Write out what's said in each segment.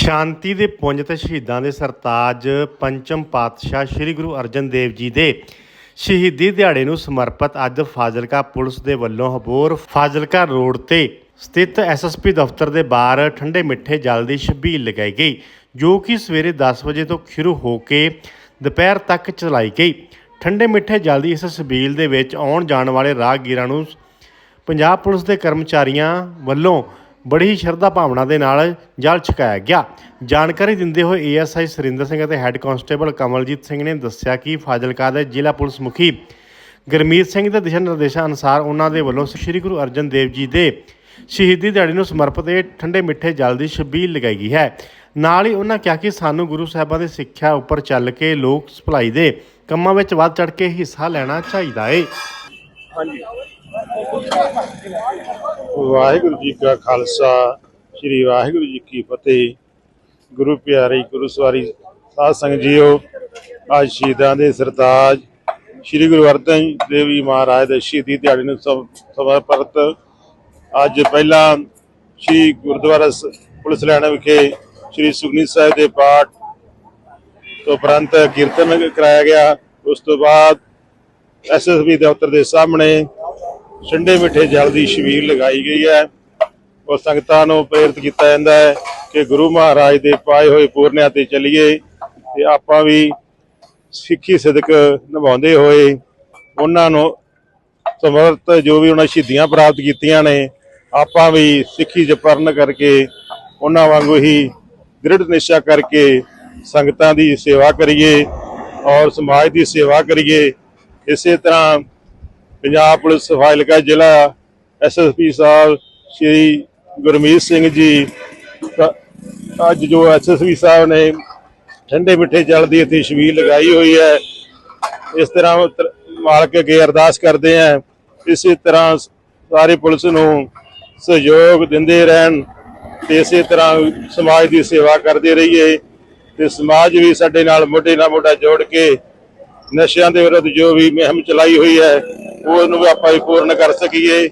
ਸ਼ਾਂਤੀ ਦੇ ਪੁੰਜ ਤੇ ਸ਼ਹੀਦਾਂ ਦੇ ਸਰਤਾਜ ਪੰਚਮ ਪਾਤਸ਼ਾਹ ਸ੍ਰੀ ਗੁਰੂ ਅਰਜਨ ਦੇਵ ਜੀ ਦੇ ਸ਼ਹੀਦੀ ਦਿਹਾੜੇ ਨੂੰ ਸਮਰਪਿਤ ਅੱਜ ਫਾਜ਼ਿਲਕਾ ਪੁਲਿਸ ਦੇ ਵੱਲੋਂ ਹਬੋਰ ਫਾਜ਼ਿਲਕਾ ਰੋਡ ਤੇ ਸਥਿਤ ਐਸਐਸਪੀ ਦਫ਼ਤਰ ਦੇ ਬਾਹਰ ਠੰਡੇ ਮਿੱਠੇ ਜਲ ਦੀ ਛਬੀਲ ਲਗਾਈ ਗਈ, ਜੋ ਕਿ ਸਵੇਰੇ 10 ਵਜੇ ਤੋਂ ਸ਼ੁਰੂ ਹੋ ਕੇ ਦੁਪਹਿਰ ਤੱਕ ਚਲਾਈ ਗਈ। ਠੰਡੇ ਮਿੱਠੇ ਜਲ ਦੀ ਇਸ ਛਬੀਲ ਦੇ ਵਿੱਚ ਆਉਣ ਜਾਣ ਵਾਲੇ ਰਾਹਗੀਰਾਂ ਨੂੰ ਪੰਜਾਬ ਪੁਲਿਸ ਦੇ ਕਰਮਚਾਰੀਆਂ ਵੱਲੋਂ ਬੜੀ ਹੀ ਸ਼ਰਧਾ ਭਾਵਨਾ ਦੇ ਨਾਲ ਜਲ ਛਕਾਇਆ ਗਿਆ। ਜਾਣਕਾਰੀ ਦਿੰਦੇ ਹੋਏ ਏਐਸਆਈ ਸੁਰਿੰਦਰ ਸਿੰਘ ਅਤੇ ਹੈੱਡ ਕਾਂਸਟੇਬਲ ਕਮਲਜੀਤ ਸਿੰਘ ਨੇ ਦੱਸਿਆ ਕਿ ਫਾਜ਼ਿਲਕਾ ਦੇ ਜ਼ਿਲ੍ਹਾ ਪੁਲਿਸ ਮੁਖੀ ਗੁਰਮੀਤ ਸਿੰਘ ਦੇ ਦਿਸ਼ਾ ਨਿਰਦੇਸ਼ਾਂ ਅਨੁਸਾਰ ਉਹਨਾਂ ਦੇ ਵੱਲੋਂ ਸ੍ਰੀ ਗੁਰੂ ਅਰਜਨ ਦੇਵ ਜੀ ਦੇ ਸ਼ਹੀਦੀ ਦਿਹਾੜੇ ਨੂੰ ਸਮਰਪਿਤ ਇਹ ਠੰਡੇ ਮਿੱਠੇ ਜਲ ਦੀ ਛਬੀਲ ਲਗਾਈ ਗਈ ਹੈ। ਨਾਲ ਹੀ ਉਹਨਾਂ ਕਿਹਾ ਕਿ ਸਾਨੂੰ ਗੁਰੂ ਸਾਹਿਬਾਂ ਦੀ ਸਿੱਖਿਆ ਉੱਪਰ ਚੱਲ ਕੇ ਲੋਕ ਭਲਾਈ ਦੇ ਕੰਮਾਂ ਵਿੱਚ ਵੱਧ ਚੜ ਕੇ ਹਿੱਸਾ ਲੈਣਾ ਚਾਹੀਦਾ ਹੈ ਵਾਹਿਗੁਰੂ ਜੀ ਕਾ ਖਾਲਸਾ, ਸ੍ਰੀ ਵਾਹਿਗੁਰੂ ਜੀ ਕੀ ਫਤਿਹ। ਗੁਰੂ ਪਿਆਰੇ, ਗੁਰੂ ਸਵਾਰੀ ਸਾਧ ਸੰਗਤ ਜੀਓ, ਅੱਜ ਸ਼ਹੀਦਾਂ ਦੇ ਸਰਤਾਜ ਸ੍ਰੀ ਗੁਰੂ ਅਰਜਨ ਦੇਵ ਜੀ ਮਹਾਰਾਜ ਦੇ ਸ਼ਹੀਦੀ ਦਿਹਾੜੇ ਨੂੰ ਸਮ- ਸਮਰਪਿਤ ਅੱਜ ਪਹਿਲਾਂ ਸ੍ਰੀ ਗੁਰਦੁਆਰਾ ਸ- ਪੁਲਿਸ ਲਾਈਨ ਵਿਖੇ ਸ੍ਰੀ ਸੁਖਨੀ ਸਾਹਿਬ ਦੇ ਪਾਠ ਤੋਂ ਉਪਰੰਤ ਕੀਰਤਨ ਕਰਾਇਆ ਗਿਆ। ਉਸ ਤੋਂ ਬਾਅਦ ਐਸਐਸਬੀ ਦਫ਼ਤਰ ਦੇ ਸਾਹਮਣੇ ਠੰਡੇ ਮਿੱਠੇ ਜਲ ਦੀ ਛਬੀਲ ਲਗਾਈ ਗਈ ਹੈ। ਔਰ ਸੰਗਤਾਂ ਨੂੰ ਪ੍ਰੇਰਿਤ ਕੀਤਾ ਜਾਂਦਾ ਹੈ ਕਿ ਗੁਰੂ ਮਹਾਰਾਜ ਦੇ ਪਾਏ ਹੋਏ ਪੂਰਨਿਆਂ ਤੇ ਚੱਲੀਏ ਤੇ ਆਪਾਂ ਵੀ ਸਿੱਖੀ ਸਿਦਕ ਨਿਭਾਉਂਦੇ ਹੋਏ ਉਹਨਾਂ ਨੂੰ ਸਮਰਥ ਜੋ ਵੀ ਉਹਨਾਂ ਸ਼ਹੀਦੀਆਂ ਪ੍ਰਾਪਤ ਕੀਤੀਆਂ ਨੇ, ਆਪਾਂ ਵੀ ਸਿੱਖੀ ਚ ਪਰਨ ਕਰਕੇ ਉਹਨਾਂ ਵਾਂਗੂ ਹੀ ਦ੍ਰਿੜ ਨਿਸ਼ਚਾ ਕਰਕੇ ਸੰਗਤਾਂ ਦੀ ਸੇਵਾ ਕਰੀਏ ਔਰ ਸਮਾਜ ਦੀ ਸੇਵਾ ਕਰੀਏ। ਇਸੇ ਤਰ੍ਹਾਂ ਪੰਜਾਬ ਪੁਲਿਸ ਫਾਜ਼ਿਲਕਾ ਜ਼ਿਲ੍ਹਾ ਐਸਐਸਪੀ ਸਾਹਿਬ ਸ਼੍ਰੀ ਗੁਰਮੀਤ ਸਿੰਘ ਜੀ। ਅੱਜ ਜੋ ਐਸਐਸਪੀ ਸਾਹਿਬ ਨੇ ਠੰਡੇ ਮਿੱਠੇ ਜਲ ਦੀ ਇੱਥੇ ਛਬੀਲ ਲਗਾਈ ਹੋਈ ਹੈ, ਇਸ ਤਰ੍ਹਾਂ ਮਾਲਕ ਅੱਗੇ ਅਰਦਾਸ ਕਰਦੇ ਆ ਇਸੇ ਤਰ੍ਹਾਂ ਸਾਰੇ ਪੁਲਿਸ ਨੂੰ ਸਹਿਯੋਗ ਦਿੰਦੇ ਰਹਿਣ ਤੇ ਇਸੇ ਤਰ੍ਹਾਂ ਸਮਾਜ ਦੀ ਸੇਵਾ ਕਰਦੇ ਰਹੀਏ ਤੇ ਸਮਾਜ ਵੀ ਸਾਡੇ ਨਾਲ ਮੋਢੇ ਨਾਲ ਮੋਢਾ ਜੋੜ ਕੇ ਨਸ਼ਿਆਂ ਦੇ ਵਿਰੁੱਧ ਜੋ ਵੀ ਮੁਹਿੰਮ ਚਲਾਈ ਹੋਈ ਹੈ ਉਹਨੂੰ ਵੀ ਆਪਾਂ ਪੂਰਨ ਕਰ ਸਕੀਏ।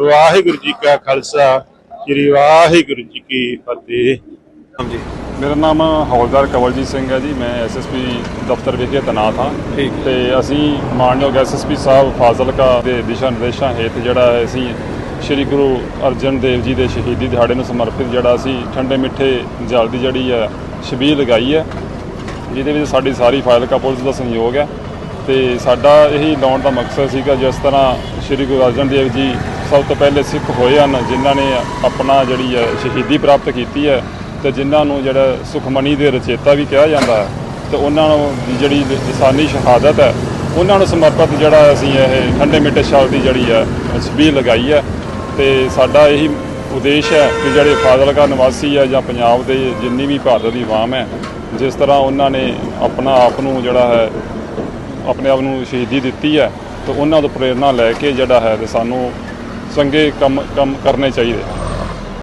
ਵਾਹਿਗੁਰੂ ਜੀ ਕਾ ਖਾਲਸਾ ਸ੍ਰੀ ਵਾਹਿਗੁਰੂ ਜੀ ਕੀ ਫਤਿਹ। ਹਾਂਜੀ। ਮੇਰਾ ਨਾਮ ਹੌਲਦਾਰ ਕਵਲਜੀਤ ਸਿੰਘ ਹੈ ਜੀ ਮੈਂ ਐਸਐਸਪੀ ਦਫ਼ਤਰ ਵਿਖੇ ਤੈਨਾਤ ਹਾਂ। ਠੀਕ। ਤੇ ਅਸੀਂ ਮਾਨਯੋਗ ਐਸਐਸਪੀ ਸਾਹਿਬ ਫਾਜ਼ਿਲਕਾ ਦੇ ਦਿਸ਼ਾ ਨਿਰਦੇਸ਼ਾਂ ਹੇਠ ਜਿਹੜਾ ਅਸੀਂ ਸ੍ਰੀ ਗੁਰੂ ਅਰਜਨ ਦੇਵ ਜੀ ਦੇ ਸ਼ਹੀਦੀ ਦਿਹਾੜੇ ਨੂੰ ਸਮਰਪਿਤ ਜਿਹੜਾ ਅਸੀਂ ਠੰਡੇ ਮਿੱਠੇ ਜਲ ਦੀ ਜਿਹੜੀ ਹੈ ਛਬੀਲ ਲਗਾਈ ਹੈ ਜਿਹਦੇ ਵਿੱਚ ਸਾਡੀ ਸਾਰੀ ਫਾਜ਼ਿਲਕਾ ਪੁਲਿਸ ਦਾ ਸਹਿਯੋਗ ਹੈ। ਤੇ ਸਾਡਾ ਇਹੀ ਲਾਉਣ ਦਾ ਮਕਸਦ ਸੀਗਾ ਜਿਸ ਤਰ੍ਹਾਂ ਸ੍ਰੀ ਗੁਰੂ ਅਰਜਨ ਦੇਵ ਜੀ ਸਭ ਤੋਂ ਪਹਿਲੇ ਸਿੱਖ ਹੋਏ ਹਨ, ਜਿਨ੍ਹਾਂ ਨੇ ਆਪਣਾ ਜਿਹੜੀ ਹੈ ਸ਼ਹੀਦੀ ਪ੍ਰਾਪਤ ਕੀਤੀ ਹੈ ਤੇ ਜਿਨ੍ਹਾਂ ਨੂੰ ਜਿਹੜਾ ਸੁਖਮਨੀ ਦੇ ਰਚੇਤਾ ਵੀ ਕਿਹਾ ਜਾਂਦਾ ਹੈ ਤੇ ਉਹਨਾਂ ਨੂੰ ਦੀ ਜਿਹੜੀ ਲਸਾਨੀ ਸ਼ਹਾਦਤ ਹੈ, ਉਹਨਾਂ ਨੂੰ ਸਮਰਪਿਤ ਜਿਹੜਾ ਅਸੀਂ ਇਹ ਠੰਡੇ ਮਿੱਠੇ ਸ਼ਬਦ ਦੀ ਜਿਹੜੀ ਹੈ ਛਬੀਲ ਲਗਾਈ ਹੈ ਤੇ ਸਾਡਾ ਇਹੀ ਉਦੇਸ਼ ਹੈ ਕਿ ਜਿਹੜੇ ਫਾਜ਼ਿਲਕਾ ਨਿਵਾਸੀ ਹੈ ਜਾਂ ਪੰਜਾਬ ਦੇ ਜਿੰਨੀ ਵੀ ਭਾਰਤ ਦੀ ਆਵਾਮ ਹੈ, ਜਿਸ ਤਰ੍ਹਾਂ ਉਹਨਾਂ ਨੇ ਆਪਣਾ ਆਪ ਨੂੰ ਜਿਹੜਾ ਹੈ ਆਪਣੇ ਆਪ ਨੂੰ ਸ਼ਹੀਦੀ ਦਿੱਤੀ ਹੈ ਤੇ ਉਹਨਾਂ ਤੋਂ ਪ੍ਰੇਰਣਾ ਲੈ ਕੇ ਜਿਹੜਾ ਹੈ ਤੇ ਸਾਨੂੰ ਚੰਗੇ ਕੰਮ ਕੰਮ ਕਰਨੇ ਚਾਹੀਦੇ।